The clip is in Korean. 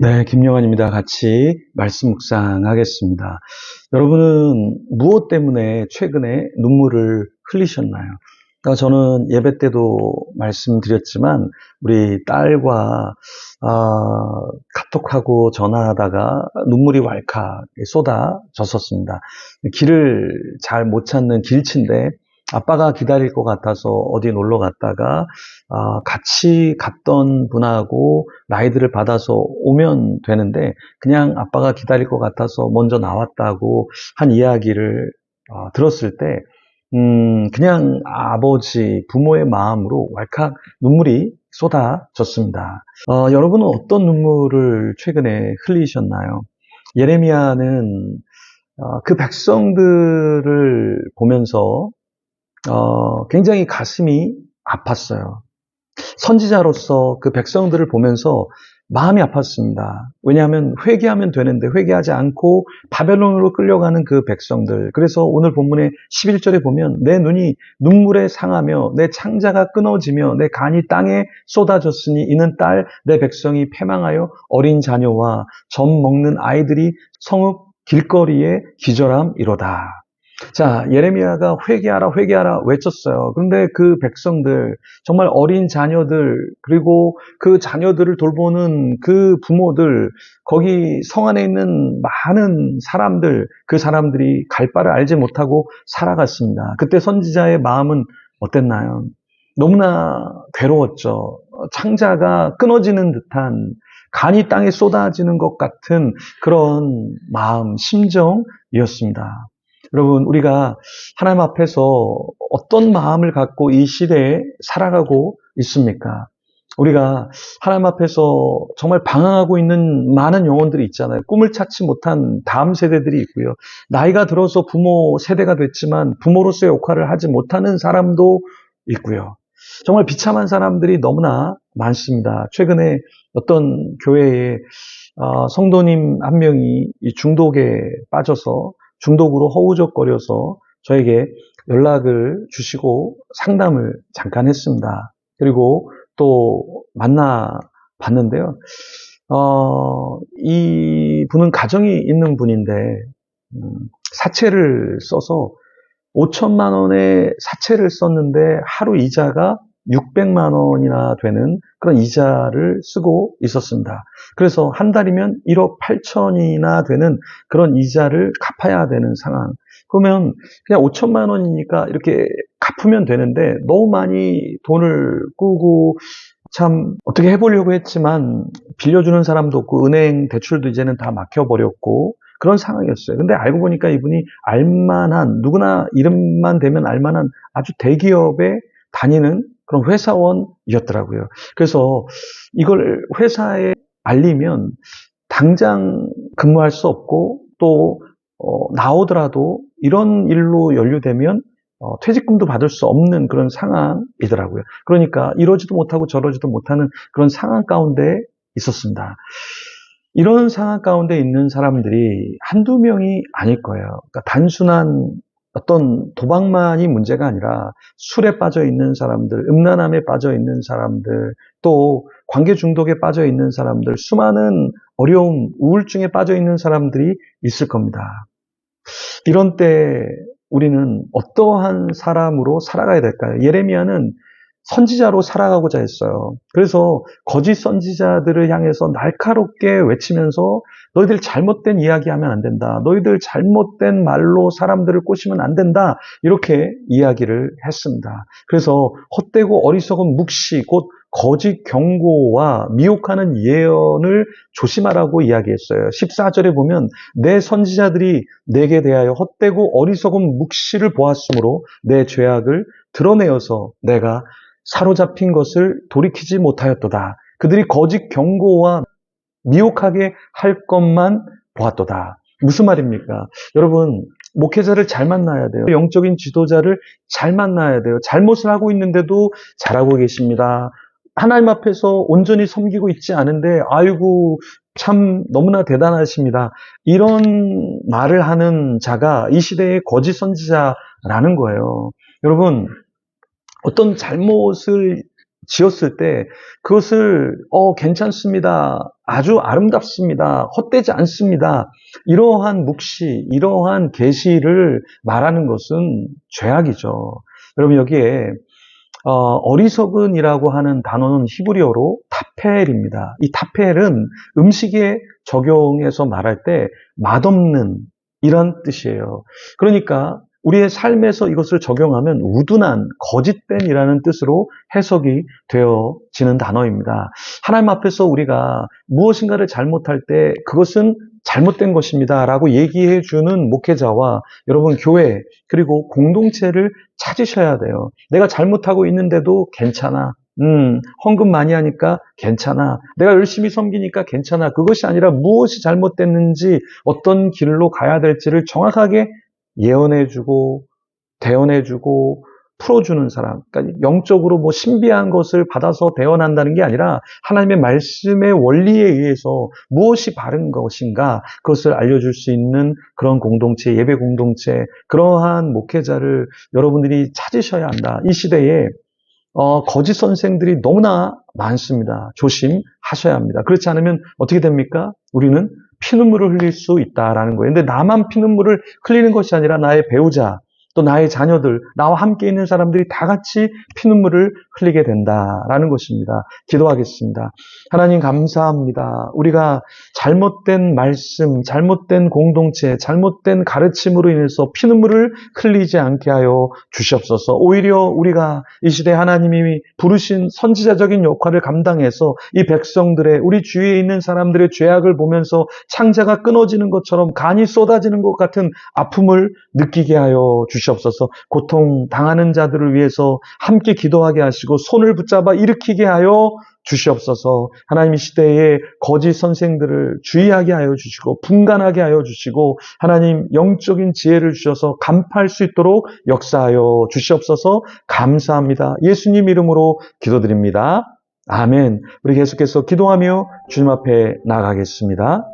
네, 김영환입니다. 같이 말씀 묵상하겠습니다. 여러분은 무엇 때문에 최근에 눈물을 흘리셨나요? 그러니까 저는 예배 때도 말씀드렸지만 우리 딸과 아, 카톡하고 전화하다가 눈물이 왈칵 쏟아졌었습니다. 길을 잘 못 찾는 길치인데 아빠가 기다릴 것 같아서 어디 놀러 갔다가 아, 같이 갔던 분하고 라이드를 받아서 오면 되는데 그냥 아빠가 기다릴 것 같아서 먼저 나왔다고 한 이야기를 어, 들었을 때 음, 그냥 아버지, 부모의 마음으로 왈칵 눈물이 쏟아졌습니다. 어, 여러분은 어떤 눈물을 최근에 흘리셨나요? 예레미야는 어, 그 백성들을 보면서 어, 굉장히 가슴이 아팠어요. 선지자로서 그 백성들을 보면서 마음이 아팠습니다. 왜냐하면 회개하면 되는데 회개하지 않고 바벨론으로 끌려가는 그 백성들. 그래서 오늘 본문의 11절에 보면 내 눈이 눈물에 상하며 내 창자가 끊어지며 내 간이 땅에 쏟아졌으니 이는 딸 내 백성이 패망하여 어린 자녀와 젖 먹는 아이들이 성읍 길거리에 기절함이로다. 자, 예레미야가 회개하라, 회개하라 외쳤어요. 그런데 그 백성들, 정말 어린 자녀들, 그리고 그 자녀들을 돌보는 그 부모들, 거기 성 안에 있는 많은 사람들, 그 사람들이 갈 바를 알지 못하고 살아갔습니다. 그때 선지자의 마음은 어땠나요? 너무나 괴로웠죠. 창자가 끊어지는 듯한 간이 땅에 쏟아지는 것 같은 그런 마음, 심정이었습니다. 여러분, 우리가 하나님 앞에서 어떤 마음을 갖고 이 시대에 살아가고 있습니까? 우리가 하나님 앞에서 정말 방황하고 있는 많은 영혼들이 있잖아요. 꿈을 찾지 못한 다음 세대들이 있고요. 나이가 들어서 부모 세대가 됐지만 부모로서의 역할을 하지 못하는 사람도 있고요. 정말 비참한 사람들이 너무나 많습니다. 최근에 어떤 교회에 어, 성도님 한 명이 중독에 빠져서 중독으로 허우적거려서 저에게 연락을 주시고 상담을 잠깐 했습니다. 그리고 또 만나 봤는데요. 어, 이 분은 가정이 있는 분인데, 음, 사채를 써서 5천만 원의 사채를 썼는데 하루 이자가 600만 원이나 되는 그런 이자를 쓰고 있었습니다. 그래서 한 달이면 1억 8천이나 되는 그런 이자를 갚아야 되는 상황. 그러면 그냥 5천만 원이니까 이렇게 갚으면 되는데 너무 많이 돈을 꾸고 참 어떻게 해보려고 했지만 빌려주는 사람도 없고 은행 대출도 이제는 다 막혀버렸고 그런 상황이었어요. 근데 알고 보니까 이분이 알만한 누구나 이름만 되면 알만한 아주 대기업에 다니는 그런 회사원이었더라고요. 그래서 이걸 회사에 알리면 당장 근무할 수 없고 또 어, 나오더라도 이런 일로 연루되면 어, 퇴직금도 받을 수 없는 그런 상황이더라고요. 그러니까 이러지도 못하고 저러지도 못하는 그런 상황 가운데 있었습니다. 이런 상황 가운데 있는 사람들이 한두 명이 아닐 거예요. 그러니까 단순한 어떤 도박만이 문제가 아니라 술에 빠져 있는 사람들, 음란함에 빠져 있는 사람들, 또 관계 중독에 빠져 있는 사람들, 수많은 어려움, 우울증에 빠져 있는 사람들이 있을 겁니다. 이런 때 우리는 어떠한 사람으로 살아가야 될까요? 예레미야는 선지자로 살아가고자 했어요. 그래서 거짓 선지자들을 향해서 날카롭게 외치면서 너희들 잘못된 이야기하면 안 된다. 너희들 잘못된 말로 사람들을 꼬시면 안 된다. 이렇게 이야기를 했습니다. 그래서 헛되고 어리석은 묵시 곧 거짓 경고와 미혹하는 예언을 조심하라고 이야기했어요. 14절에 보면 내 선지자들이 내게 대하여 헛되고 어리석은 묵시를 보았으므로 내 죄악을 드러내어서 내가 사로잡힌 것을 돌이키지 못하였도다. 그들이 거짓 경고와 미혹하게 할 것만 보았도다. 무슨 말입니까? 여러분, 목회자를 잘 만나야 돼요. 영적인 지도자를 잘 만나야 돼요. 잘못을 하고 있는데도 잘하고 계십니다. 하나님 앞에서 온전히 섬기고 있지 않은데, 아이고, 참 너무나 대단하십니다. 이런 말을 하는 자가 이 시대의 거짓 선지자라는 거예요. 여러분, 어떤 잘못을 지었을 때 그것을 어 괜찮습니다. 아주 아름답습니다. 헛되지 않습니다. 이러한 묵시, 이러한 계시를 말하는 것은 죄악이죠. 여러분 여기에 어, 리석은이라고 하는 단어는 히브리어로 타펠입니다. 이 타펠은 음식에 적용해서 말할 때 맛없는 이런 뜻이에요. 그러니까 우리의 삶에서 이것을 적용하면 우둔한, 거짓된이라는 뜻으로 해석이 되어지는 단어입니다. 하나님 앞에서 우리가 무엇인가를 잘못할 때 그것은 잘못된 것입니다. 라고 얘기해 주는 목회자와 여러분 교회 그리고 공동체를 찾으셔야 돼요. 내가 잘못하고 있는데도 괜찮아. 음, 헌금 많이 하니까 괜찮아. 내가 열심히 섬기니까 괜찮아. 그것이 아니라 무엇이 잘못됐는지 어떤 길로 가야 될지를 정확하게 예언해주고, 대언해주고, 풀어주는 사람. 그러니까 영적으로 뭐 신비한 것을 받아서 대언한다는 게 아니라 하나님의 말씀의 원리에 의해서 무엇이 바른 것인가 그것을 알려줄 수 있는 그런 공동체, 예배 공동체, 그러한 목회자를 여러분들이 찾으셔야 한다. 이 시대에 어, 거짓 선생들이 너무나 많습니다. 조심하셔야 합니다. 그렇지 않으면 어떻게 됩니까? 우리는 피눈물을 흘릴 수 있다라는 거예요. 근데 나만 피눈물을 흘리는 것이 아니라 나의 배우자, 또 나의 자녀들, 나와 함께 있는 사람들이 다 같이 피눈물을 흘리게 된다라는 것입니다. 기도하겠습니다. 하나님 감사합니다. 우리가 잘못된 말씀, 잘못된 공동체, 잘못된 가르침으로 인해서 피눈물을 흘리지 않게 하여 주시옵소서. 오히려 우리가 이 시대 하나님이 부르신 선지자적인 역할을 감당해서 이 백성들의 우리 주위에 있는 사람들의 죄악을 보면서 창자가 끊어지는 것처럼 간이 쏟아지는 것 같은 아픔을 느끼게 하여 주시옵소서. 주시옵소서 고통 당하는 자들을 위해서 함께 기도하게 하시고 손을 붙잡아 일으키게 하여 주시옵소서 하나님 이 시대에 거짓 선생들을 주의하게 하여 주시고 분간하게 하여 주시고 하나님 영적인 지혜를 주셔서 간파할 수 있도록 역사하여 주시옵소서 감사합니다. 예수님 이름으로 기도드립니다. 아멘. 우리 계속해서 기도하며 주님 앞에 나가겠습니다.